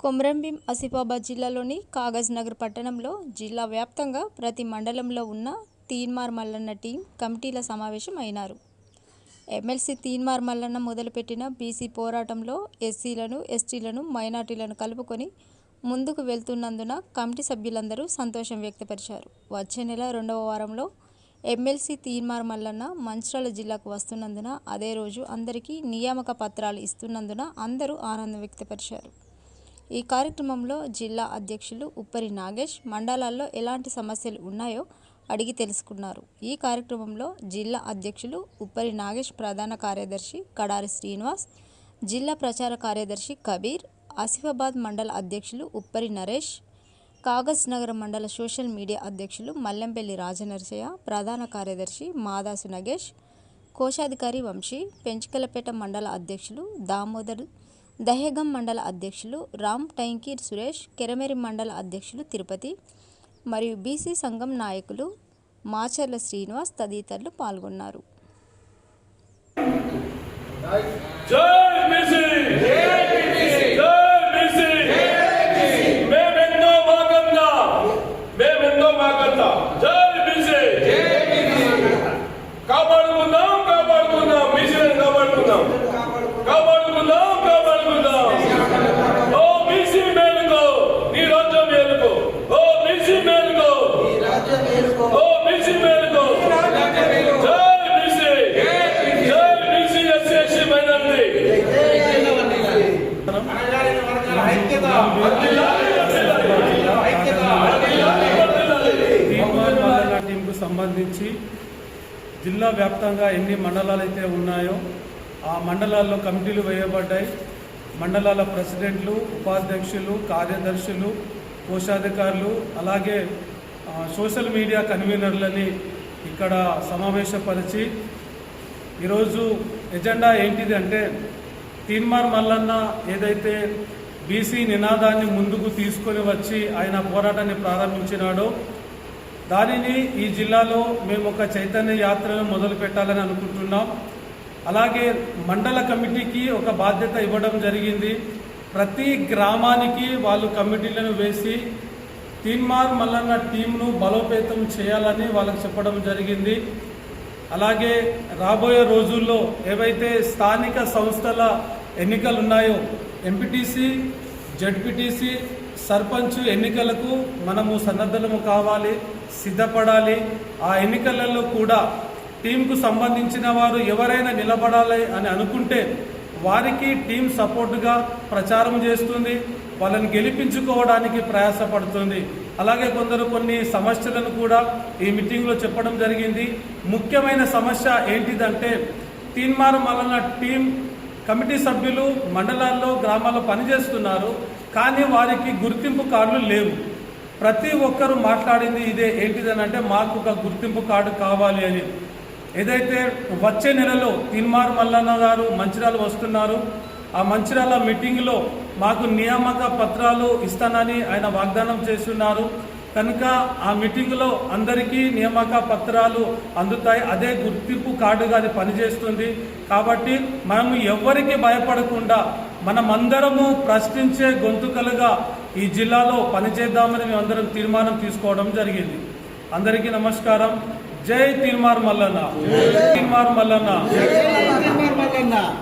కొమరంభీం ఆసిఫాబాద్ జిల్లాలోని కాగజ్ నగర్ పట్టణంలో జిల్లా వ్యాప్తంగా ప్రతి మండలంలో ఉన్న తీన్మార్ మల్లన్న టీం కమిటీల సమావేశం అయినారు. ఎమ్మెల్సీ తీన్మార్ మల్లన్న మొదలుపెట్టిన బీసీ పోరాటంలో ఎస్సీలను ఎస్టీలను మైనార్టీలను కలుపుకొని ముందుకు వెళ్తున్నందున కమిటీ సభ్యులందరూ సంతోషం వ్యక్తపరిచారు. వచ్చే నెల రెండవ వారంలో ఎమ్మెల్సీ తీన్మార్ మల్లన్న మంచిర్యాల జిల్లాకు వస్తున్నందున అదే రోజు అందరికీ నియామక పత్రాలు ఇస్తున్నందున అందరూ ఆనందం వ్యక్తపరిచారు. ఈ కార్యక్రమంలో జిల్లా అధ్యక్షులు ఉప్పరి నాగేష్ మండలాల్లో ఎలాంటి సమస్యలు ఉన్నాయో అడిగి తెలుసుకున్నారు. ఈ కార్యక్రమంలో జిల్లా అధ్యక్షులు ఉప్పరి నాగేష్ ప్రధాన కార్యదర్శి కడారి శ్రీనివాస్ జిల్లా ప్రచార కార్యదర్శి కబీర్ ఆసిఫాబాద్ మండల అధ్యక్షులు ఉప్పరి నరేష్ కాగజ్ నగర మండల సోషల్ మీడియా అధ్యక్షులు మల్లెంపల్లి రాజనరసయ్య ప్రధాన కార్యదర్శి మాదాసు నగేష్ కోశాధికారి వంశీ పెంచుకలపేట మండల అధ్యక్షులు దామోదర్ దహేగం మండల అధ్యక్షులు రామ్ టైంకీర్ సురేష్ కెరమెరి మండల అధ్యక్షులు తిరుపతి మరియు బీసీ సంఘం నాయకులు మాచర్ల శ్రీనివాస్ తదితరులు పాల్గొన్నారు జై బీసీ జై బీసీ జై బీసీ మేమెంతో మాకంతా మేమెంతో మాకంతా జై బీసీ కాపాడుకుందాం కాపాడుకుందాం బీసీలను కాపాడుకుందాం కాపాడుకుందాం కాపాడుకుందాం ఓ బీసీ మేలుకో నీ రాజ్యం మేలుకో ఓ బీసీ మేలుకో ఓ బీసీ మేలుకో జై బీసీ జై బీసీ ఎస్సీ ఎస్సీ మైనారిటీ తీర్మాన్ మండల టీంకు సంబంధించి జిల్లా వ్యాప్తంగా ఎన్ని మండలాలు అయితే ఉన్నాయో ఆ మండలాల్లో కమిటీలు వేయబడ్డాయి. మండలాల ప్రెసిడెంట్లు ఉపాధ్యక్షులు కార్యదర్శులు కోశాధికారులు అలాగే సోషల్ మీడియా కన్వీనర్లని ఇక్కడ సమావేశపరిచి ఈరోజు ఎజెండా ఏంటిది అంటే తీన్మార్ మల్లన్న ఏదైతే బీసీ నినాదాన్ని ముందుకు తీసుకొని వచ్చి ఆయన పోరాటాన్ని ప్రారంభించినాడో. దానిని ఈ జిల్లాలో మేము ఒక చైతన్య యాత్రను మొదలు పెట్టాలని అనుకుంటున్నాం. అలాగే మండల కమిటీకి ఒక బాధ్యత ఇవ్వడం జరిగింది. ప్రతి గ్రామానికి వాళ్ళు కమిటీలను వేసి తీన్మార్ మల్లన్న టీంను బలోపేతం చేయాలని వాళ్ళకి చెప్పడం జరిగింది. అలాగే రాబోయే రోజుల్లో ఏవైతే స్థానిక సంస్థల ఎన్నికలు ఉన్నాయో ఎంపీటీసీ జడ్పీటీసీ సర్పంచ్ ఎన్నికలకు మనము సన్నద్ధము కావాలి సిద్ధపడాలి. ఆ ఎన్నికలలో కూడా టీంకు సంబంధించిన వారు ఎవరైనా నిలబడాలి అని అనుకుంటే వారికి టీం సపోర్టుగా ప్రచారం చేస్తుంది వాళ్ళని గెలిపించుకోవడానికి ప్రయాసపడుతుంది. అలాగే కొందరు కొన్ని సమస్యలను కూడా ఈ మీటింగ్లో చెప్పడం జరిగింది. ముఖ్యమైన సమస్య ఏంటిదంటే తీన్మార్ మలన టీం కమిటీ సభ్యులు మండలాల్లో గ్రామాల్లో పనిచేస్తున్నారు కానీ వారికి గుర్తింపు కార్డులు లేవు. ప్రతి ఒక్కరూ మాట్లాడింది ఇదే ఏంటిదని అంటే మాకు ఒక గుర్తింపు కార్డు కావాలి అని. ఏదైతే వచ్చే నెలలో తిన్మార్ మల్లన్న గారు మంచిర్యాల వస్తున్నారు ఆ మంచిర్యాల మీటింగ్లో మాకు నియామక పత్రాలు ఇస్తానని ఆయన వాగ్దానం చేస్తున్నారు. కనుక ఆ మీటింగ్లో అందరికీ నియామక పత్రాలు అందుతాయి. అదే గుర్తింపు కార్డుగా అది పనిచేస్తుంది. కాబట్టి మనం ఎవరికి భయపడకుండా మనమందరము ప్రశ్నించే గొంతుకలుగా ఈ జిల్లాలో పనిచేద్దామని మేమందరం తీర్మానం తీసుకోవడం జరిగింది. అందరికీ నమస్కారం. జై తీర్మార్ మల్లన్న. తీర్మార్ మల్లన్న. తీర్మార్ మల్లన్న.